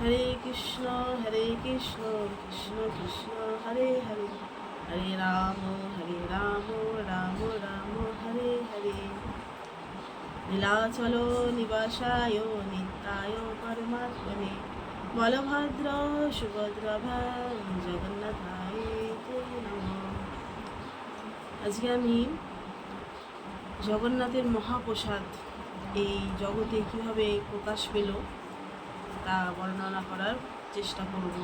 হরে কৃষ্ণ হরে কৃষ্ণ কৃষ্ণ কৃষ্ণ হরে হরে হরে রাম হরে রাম রাম রাম হরে হরে নীলাচল নিবাসায় নিত্যায় পরমাত্মনে বলভদ্র সুভদ্রভাম জগন্নাথায় আজকে আমি জগন্নাথের মহাপ্রসাদ, এই জগতে কীভাবে প্রকাশ পেল তা বর্ণনা করার চেষ্টা করব।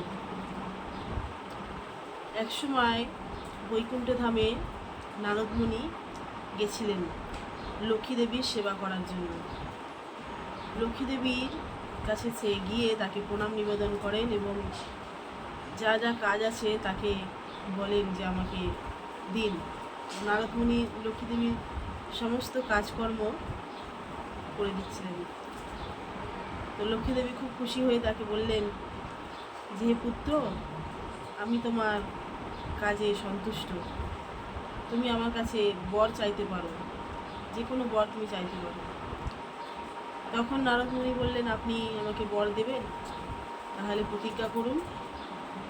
একসময় বৈকুণ্ঠ ধামে নারদমুনি গেছিলেন লক্ষ্মী দেবীর সেবা করার জন্য। লক্ষ্মী দেবীর কাছে সে গিয়ে তাকে প্রণাম নিবেদন করেন এবং যা যা কাজ আছে তাকে বলেন যে আমাকে দিন। নারদমুনি লক্ষ্মী দেবীর সমস্ত কাজকর্ম করে দিচ্ছিলেন। লক্ষ্মী দেবী খুব খুশি হয়ে তাকে বললেন, যে পুত্র, আমি তোমার কাজে সন্তুষ্ট। তুমি আমার কাছে বর চাইতে পারো যে কোনো বর তুমি চাইতে পারো। তখন নারদমণি বললেন, আপনি আমাকে বর দেবেন? তাহলে প্রতিজ্ঞা করুন,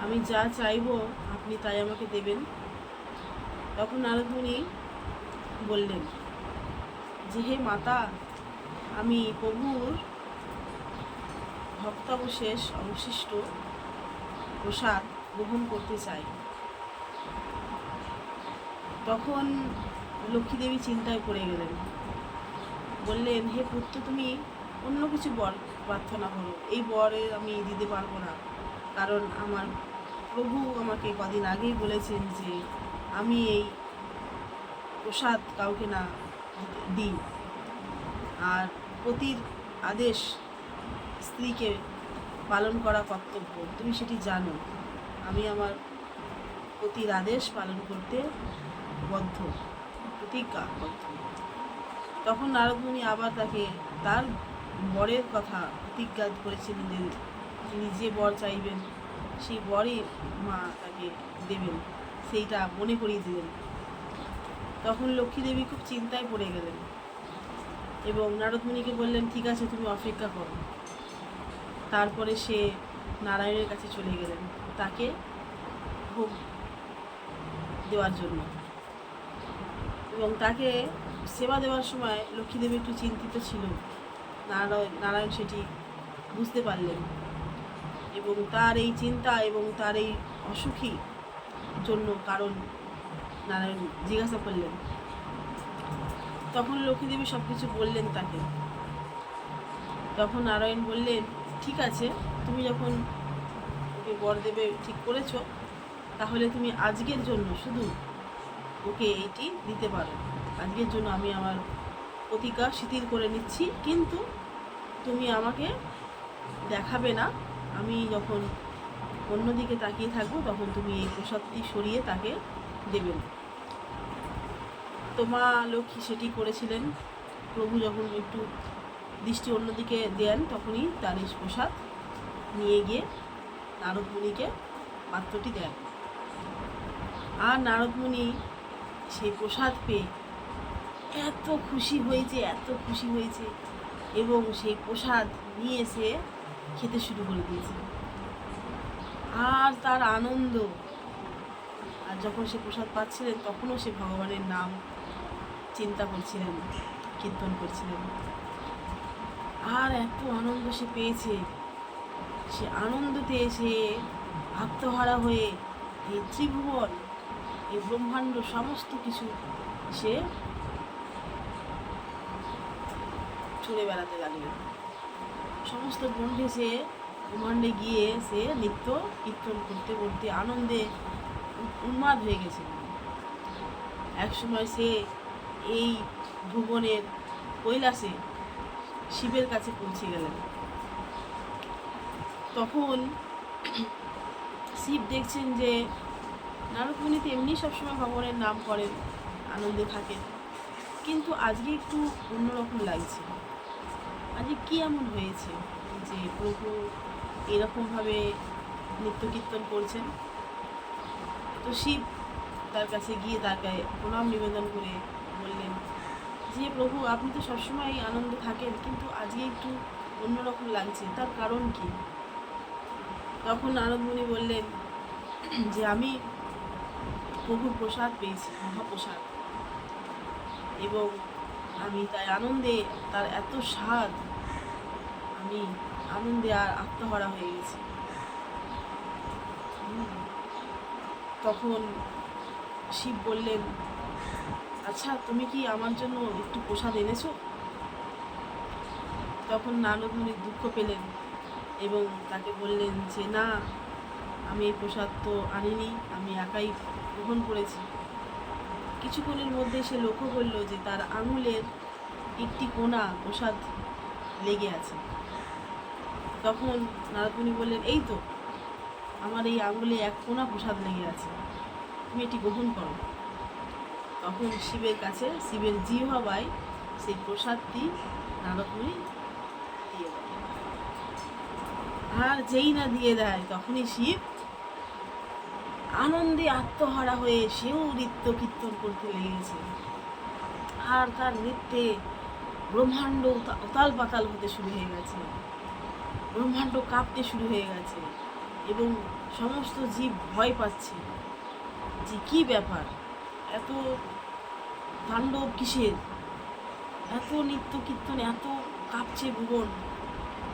আমি যা চাইব আপনি তাই আমাকে দেবেন। তখন নারদমণি বললেন, যে হে মাতা, আমি প্রভুর ভক্তাবশেষ অবশিষ্ট প্রসাদ গ্রহণ করতে চাই। তখন লক্ষ্মী দেবী চিন্তায় পড়ে গেলেন। বললেন, হে পুত্র, তুমি অন্য কিছু বর প্রার্থনা করো। এই বরে আমি দিতে পারব না। কারণ আমার প্রভু আমাকে কদিন আগেই বলেছেন যে, আমি এই প্রসাদ কাউকে না দিই। আর পতির আদেশ স্ত্রীকে পালন করা কর্তব্য। তুমি সেটি জানো। আমি আমার পতির আদেশ পালন করতে বদ্ধ, প্রতিজ্ঞা প্রতিজ্ঞাবদ্ধ তখন নারদমণি আবার তাকে তার বরের কথা প্রতিজ্ঞা করেছিলেন যে তিনি যে বর চাইবেন, সেই বরই মা তাকে দেবেন, সেইটা মনে করিয়ে দিলেন। তখন লক্ষ্মী দেবী খুব চিন্তায় পড়ে গেলেন এবং নারদমণিকে বললেন, ঠিক আছে, তুমি অপেক্ষা করো। তারপরে সে নারায়ণের কাছে চলে গেলেন তাকে ভোগ দেওয়ার জন্য। এবং তাকে সেবা দেওয়ার সময় লক্ষ্মীদেবী একটু চিন্তিত ছিল। নারায়ণ নারায়ণ সেটি বুঝতে পারলেন। এবং তার এই চিন্তা এবং তার এই অসুখী জন্য কারণ নারায়ণ জিজ্ঞাসা করলেন। তখন লক্ষ্মীদেবী সব কিছু বললেন তাকে। তখন নারায়ণ বললেন ঠিক আছে, তুমি যখন ওকে বর দেবে ঠিক করেছ, তাহলে তুমি আজকের জন্য শুধু ওকে এইটি দিতে পারো। আজকের জন্য আমি আমার প্রতিজ্ঞা শিথিল করে নিচ্ছি, কিন্তু তুমি আমাকে দেখাবে না। আমি যখন অন্যদিকে তাকিয়ে থাকব, তখন তুমি এই প্রসাদটি সরিয়ে তাকে দেবেন তো মা লক্ষ্মী সেটি করেছিলেন। প্রভু যখন একটু দৃষ্টি অন্যদিকে দেন তখনই তার এই প্রসাদ নিয়ে গিয়ে নারদমুনিকে পাত্রটি দেন। আর নারদমুনি সেই প্রসাদ পেয়ে এত খুশি হয়েছে, এত খুশি হয়েছে এবং সেই প্রসাদ নিয়ে এসে খেতে শুরু করে দিয়েছে। আর তার আনন্দ, আর যখন সে প্রসাদ পাচ্ছিলেন, তখনও সে ভগবানের নাম চিন্তা করছিলেন, কীর্তন করছিলেন। আর এত আনন্দ সে পেয়েছে। সে আনন্দতে সে আত্মহারা হয়ে এই ত্রিভুবন, এই ব্রহ্মাণ্ড সমস্ত কিছু সে ছুড়ে বেড়াতে লাগল। সমস্ত ব্রহ্মে সে ব্রহ্মাণ্ডে গিয়ে সে নৃত্য কীর্তন করতে করতে আনন্দে উন্মাদ হয়ে গেছে। একসময় সে এই ভুবনের কৈলাসে শিবের কাছে পৌঁছে গেলেন। তখন শিব দেখছেন যে নারদমণি তো এমনি সবসময় ভগবানের নাম করেন আনন্দে থাকেন। কিন্তু আজকে একটু অন্যরকম লাগছে। আজকে কি এমন হয়েছে যে প্রভু এরকমভাবে নৃত্য কীর্তন করছেন? তো শিব তার কাছে গিয়ে তাকে প্রণাম নিবেদন করে যে প্রভু, আপনি তো সবসময় আনন্দ থাকেন, কিন্তু আজকে একটু অন্যরকম লাগছে। তার কারণ কি? তখন নারদমণি বললেন যে, আমি প্রভুর প্রসাদ পেয়েছি, মহাপ্রসাদ। এবং আমি তাই আনন্দে, তার এত স্বাদ, আমি আনন্দে আর আত্মহারা হয়ে গেছি। তখন শিব বললেন আচ্ছা তুমি কি আমার জন্য একটু প্রসাদ এনেছো? তখন নারদমণি দুঃখ পেলেন এবং তাকে বললেন যে, না, আমি এই প্রসাদ তো আনিনি, আমি একাই গ্রহণ করেছি। কিছুক্ষণের মধ্যে সে লক্ষ্য করল যে তার আঙুলের একটি কোণা প্রসাদ লেগে আছে। তখন নারদমণি বললেন, এই তো, আমার এই আঙুলে এক কোনা প্রসাদ লেগে আছে। তুমি এটি গ্রহণ করো। তখন শিবের কাছে, শিবের জি হওয়ায় সেই প্রসাদটি নারদমণি দিয়ে দেয়। আর যেই না দিয়ে দেয়, তখনই শিব আনন্দে আত্মহারা হয়ে সেও নৃত্য কীর্তন করতে লেগেছে। আর তার নৃত্যে ব্রহ্মাণ্ড উতাল পাতাল হতে শুরু হয়ে গেছে। ব্রহ্মাণ্ড কাঁপতে শুরু হয়ে গেছে এবং সমস্ত জীব ভয় পাচ্ছে যে কী ব্যাপার? এত তাণ্ডব কিসের? এত নৃত্য কীর্তন এত কাঁপছে ভুবন।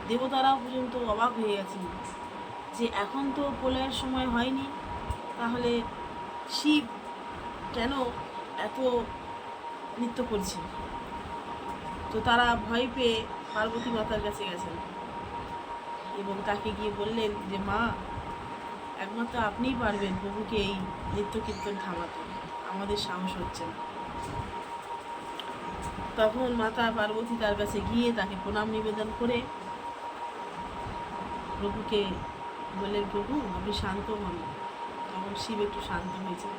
দেবতারাও পর্যন্ত অবাক হয়ে গেছেন যে এখন তো প্রলয়ের সময় হয়নি, তাহলে শিব কেন এত নৃত্য করছে তো তারা ভয় পেয়ে পার্বতী মাতার কাছে গেছেন। এবং তাকে গিয়ে বললেন যে, মা, একমাত্র আপনিই পারবেন প্রভুকে এই নৃত্য কীর্তন থামাতে। আমাদের সাহস হচ্ছে না। তখন মাতা পার্বতী তার কাছে গিয়ে তাকে প্রণাম নিবেদন করে, প্রভুকে বললেন, প্রভু আপনি শান্ত হন তখন শিব একটু শান্ত হয়েছে।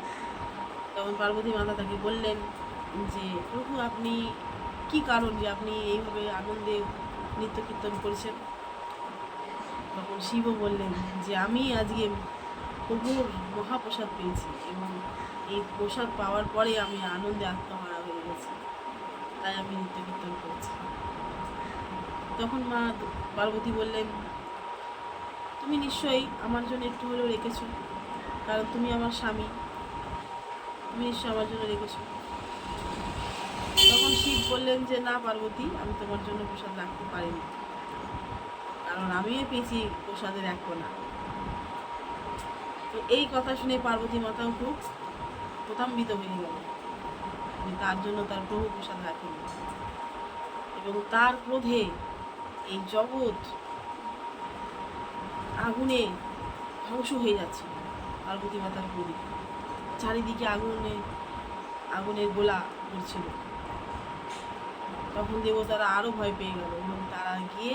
তখন পার্বতী মাতা তাকে বললেন যে, প্রভু, আপনি কি কারণ যে আপনি এইভাবে আনন্দে নৃত্য কীর্তন করেছেন? তখন শিবও বললেন যে, আমি আজকে প্রভুর মহাপ্রসাদ পেয়েছি এবং এই প্রসাদ পাওয়ার পরে আমি আনন্দে আত্মহারা হয়ে গেছি। তাই আমি নৃত্য কীর্তন করছি। তখন মা পার্বতী বললেন, তুমি নিশ্চয়ই আমার জন্য একটু হলেও রেখেছো, কারণ তুমি আমার স্বামী। তুমি নিশ্চয়ই আমার জন্য রেখেছো। তখন শিব বললেন যে, না পার্বতী, আমি তোমার জন্য প্রসাদ রাখতে পারিনি। কারণ আমিও পেয়েছি প্রসাদের এক কোনা তো এই কথা শুনে পার্বতী মাতাও খুব প্রতাম্বিত হয়ে গেল। তার জন্য তার প্রভু প্রসাদ রাখেনি এবং তার ক্রোধে এই জগৎ আগুনে ধ্বংস হয়ে যাচ্ছে, পার্বতী মাতার ক্রোধে চারিদিকে আগুনে, আগুনের গোলা পড়ছিল। তখন দেবতারা আরও ভয় পেয়ে গেল এবং তারা গিয়ে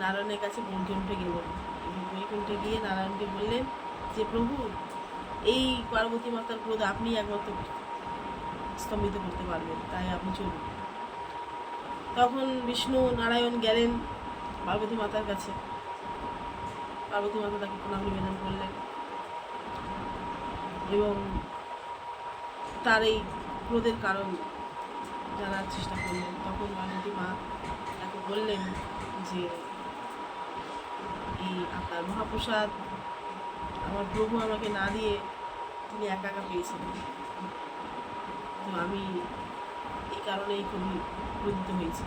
নারায়ণের কাছে বৈকুণ্ঠে গেলেন এবং বৈকুণ্ঠে গিয়ে নারায়ণকে বললেন যে, প্রভু এই পার্বতী মাতার ক্রোধ আপনি একমাত্র স্তম্ভিত করতে পারবেন, তাই আপনি চলুন। তখন বিষ্ণু নারায়ণ গেলেন পার্বতী মাতার কাছে। পার্বতী মাতা তাকে প্রণাম নিবেদন করলেন এবং তার এই ক্রোধের কারণ জানার চেষ্টা করলেন। তখন পার্বতী মা তাকে বললেন যে, এই আপনার মহাপ্রসাদ, আমার প্রভু আমাকে না দিয়ে তিনি একা একা পেয়েছিলেন। তো আমি এই কারণেই খুবই ক্রোধিত হয়েছি।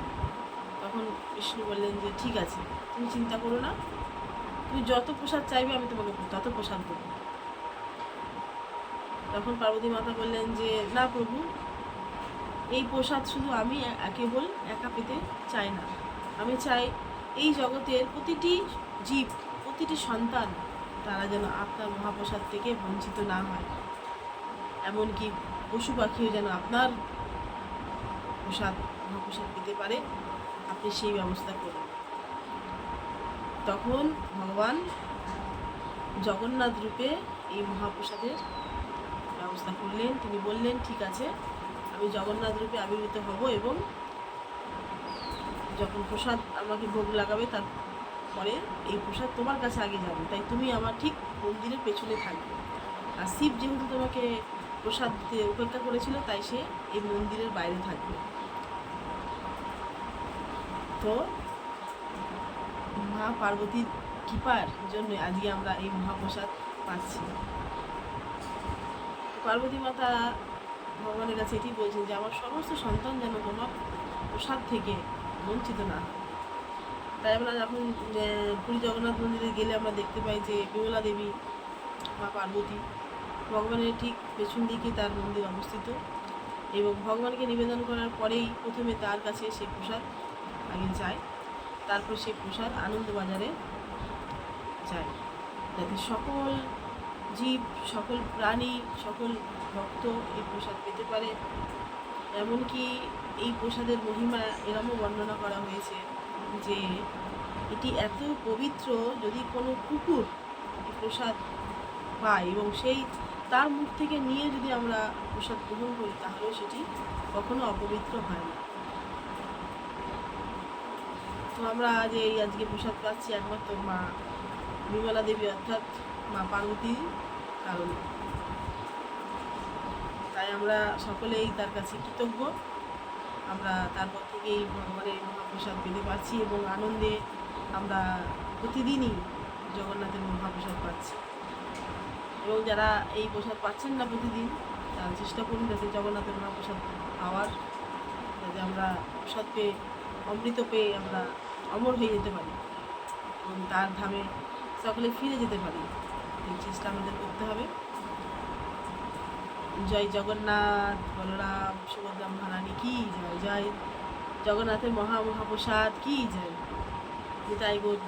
তখন বিষ্ণু বললেন যে, ঠিক আছে, তুমি চিন্তা করো না। তুমি যত প্রসাদ চাইবে, আমি তোমাকে তত প্রসাদ দেবো। তখন পার্বতী মাতা বললেন যে, না প্রভু, এই প্রসাদ শুধু আমি কেবল একা পেতে চাই না। আমি চাই এই জগতের প্রতিটি জীব, প্রতিটি সন্তান তারা যেন আপনার মহাপ্রসাদ থেকে বঞ্চিত না হয়। এমনকি পশু পাখিও যেন আপনার প্রসাদ, মহাপ্রসাদ পেতে পারে, আপনি সেই ব্যবস্থা করুন। তখন ভগবান জগন্নাথ রূপে এই মহাপ্রসাদের ব্যবস্থা করলেন। তিনি বললেন, ঠিক আছে, আমি জগন্নাথ রূপে আবির্ভূত হব এবং যখন প্রসাদ আমাকে ভোগ লাগাবে তারপরে এই প্রসাদ তোমার কাছে আগে যাবে। তাই তুমি আমার ঠিক মন্দিরের পেছনে থাকবে। আর শিব যেহেতু তোমাকে প্রসাদ দিতে উপেক্ষা করেছিল, তাই সে এই মন্দিরের বাইরে থাকবে। তো মা পার্বতীর কৃপার জন্য আজকে আমরা এই মহাপ্রসাদ পাচ্ছি। পার্বতী মাতা ভগবানের কাছে এটি বলছেন যে, আমার সমস্ত সন্তান যেন তোমার প্রসাদ থেকে বঞ্চিত না হয়। তাই আমরা যখন পুরী জগন্নাথ মন্দিরে গেলে আমরা দেখতে পাই যে বিমলা দেবী মা পার্বতী, ভগবানের ঠিক পেছন দিকে তার মন্দির অবস্থিত এবং ভগবানকে নিবেদন করার পরেই প্রথমে তার কাছে সে প্রসাদ আগে যায়, তারপর সেই প্রসাদ আনন্দবাজারে যায়। যাতে সকল জীব, সকল প্রাণী, সকল ভক্ত এই প্রসাদ পেতে পারে। এমনকি এই প্রসাদের মহিমা এরমও বর্ণনা করা হয়েছে। যে এটি এত পবিত্র যদি কোনো কুকুর প্রসাদ পায় এবং সেই তার মুখ থেকে নিয়ে যদি আমরা প্রসাদ গ্রহণ করি, তাহলেও সেটি কখনো অপবিত্র হয় না। তো আমরা যে আজকে প্রসাদ পাচ্ছি একমাত্র মা বিমলা দেবী, অর্থাৎ মা পার্বতীর কারণে তাই আমরা সকলেই তার কাছে কৃতজ্ঞ। আমরা তারপর থেকেই ভগবানের মহাপ্রসাদ পেতে পারছি এবং আনন্দে আমরা প্রতিদিনই জগন্নাথের মহাপ্রসাদ পাচ্ছি। এবং যারা এই প্রসাদ পাচ্ছেন না প্রতিদিন, তারা চেষ্টা করুন যাতে জগন্নাথের মহাপ্রসাদ পাওয়ার, যাতে আমরা প্রসাদ পেয়ে, অমৃত পেয়ে আমরা অমর হয়ে যেতে পারি এবং তার ধামে সকলে ফিরে যেতে পারি। এই চেষ্টা আমাদের করতে হবে। জয় জগন্নাথ, বলরাম, সুভদ্রাম মহারানী, কি জয় জয় জগন্নাথের মহা মহাপ্রসাদ, কি জয়। নিতাই গৌর